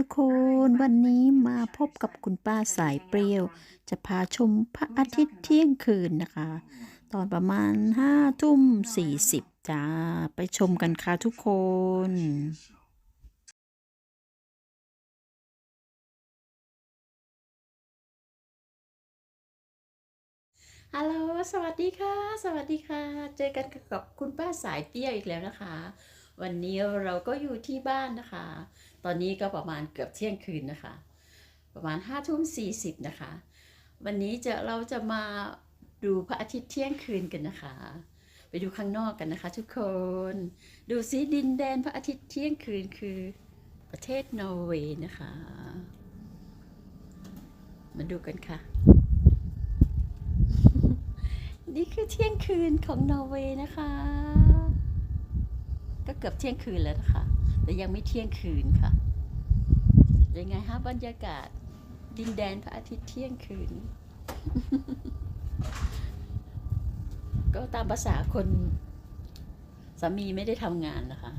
ุกคนวันนี้มาพบกับคุณป้าสายเปรี้ยว จะพาชมพระอาทิตย์เที่ยงคืนนะคะ ตอนประมาณห้าทุ่มสี่สิบจ้า ไปชมกันค่ะทุกคนฮัลโหลสวัสดีค่ะ สวัสดีค่ะ เจอกันกับคุณป้าสายเปรี้ยวอีกแล้วนะคะ วันนี้เราก็อยู่ที่บ้านนะคะ ตอนนี้ก็ประมาณเกือบเที่ยงคืนนะคะ ประมาณห้าทุ่มสี่สิบนะคะ วันนี้จะเราจะมาดูพระอาทิตย์เที่ยงคืนกันนะคะ ไปดูข้างนอกกันนะคะ ทุกคน ดูซิดินแดนพระอาทิตย์เที่ยงคืนคือ ประเทศนอร์เวย์นะคะ มาดูกันค่ะ นี่คือเที่ยงคืนของนอร์เวย์นะคะ ก็เกือบเที่ยงคืนแล้วนะคะ แต่ยังไม่เที่ยงคืนค่ะยังไงฮะบรรยากาศ ดินแดนพระอาทิตย์เที่ยงคืน ก็ตามภาษาคนสามีไม่ได้ทำงานนะคะ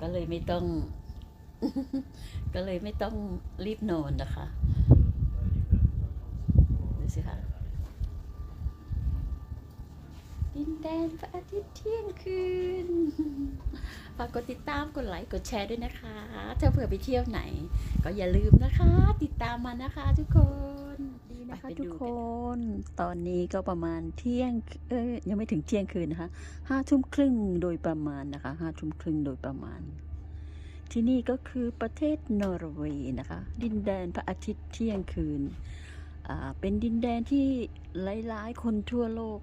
ก็เลยไม่ต้อง ก็เลยไม่ต้องรีบนอนนะคะดูสิคะ ดินแดนพระอาทิตย์เที่ยงคืน ฝากกดติดตาม กดไลค์ กดแชร์ด้วยนะคะ ถ้าเผื่อไปเที่ยวไหน ก็อย่าลืมนะคะ ติดตามมานะคะทุกคนดีนะคะไปทุดูกกันคน ตอนนี้ก็ประมาณเที่ยง เอ้ยยังไม่ถึงเที่ยงคืนนะคะห้าทุ่มครึ่งโดยประมาณนะคะห้าทุ่มครึ่งโดยประมาณ ที่นี่ก็คือประเทศนอร์เวย์นะคะ ดินแดนพระอาทิตย์เที่ยงคืนอ่าเป็นดินแดนที่หลายๆ คนทั่วโลก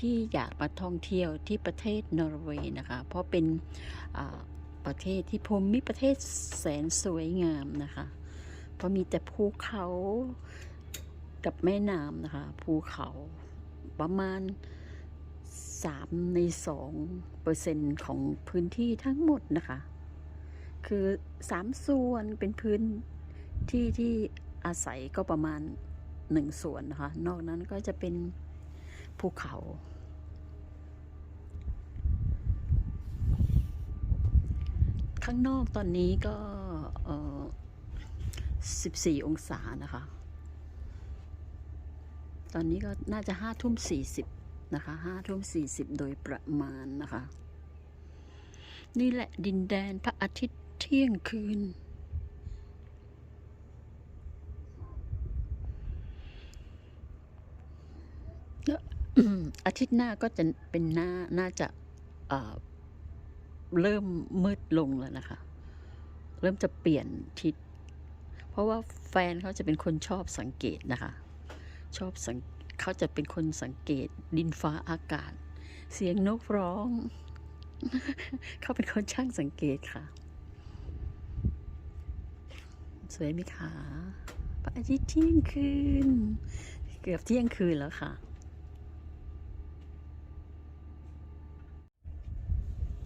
ที่อยากมาท่องเที่ยวที่ประเทศนอร์เวย์นะคะ เพราะเป็นประเทศที่ภูมิประเทศแสนสวยงามนะคะ เพราะมีแต่ภูเขากับแม่น้ำนะคะ ภูเขาประมาณ 3 ใน 2 เปอร์เซ็นต์ของพื้นที่ทั้งหมดนะคะ คือ 3 ส่วนเป็นพื้นที่ที่อาศัยก็ประมาณ 1 ส่วนนะคะ นอกนั้นก็จะเป็น ภูเขา ข้างนอกตอนนี้ก็14องศานะคะ ตอนนี้ก็น่าจะ5ทุ่ม40นะคะ5ทุ่ม40โดยประมาณนะคะ นี่แหละดินแดนพระอาทิตย์เที่ยงคืน อาทิตย์หน้าก็จะเป็นหน้าน่าจะเริ่มมืดลงแล้วนะคะ เริ่มจะเปลี่ยนทิศ เพราะว่าแฟนเขาจะเป็นคนชอบสังเกตนะคะ ชอบสังเขาจะเป็นคนสังเกตดินฟ้าอากาศ เสียงนกร้อง เขาเป็นคนช่างสังเกตค่ะ สวยไหมคะพระอาทิตย์เที่ยงคืน เกือบเที่ยงคืนแล้วค่ะ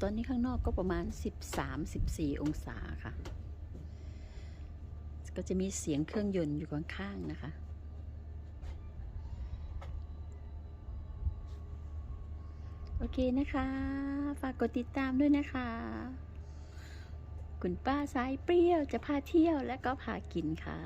ตอนนี้ข้างนอกก็ประมาณ 13-14 องศาค่ะ ก็จะมีเสียงเครื่องยนต์อยู่ข้างๆนะคะโอเคนะคะ ฝากกดติดตามด้วยนะคะ คุณป้าสายเปรี้ยวจะพาเที่ยวและก็พากินค่ะ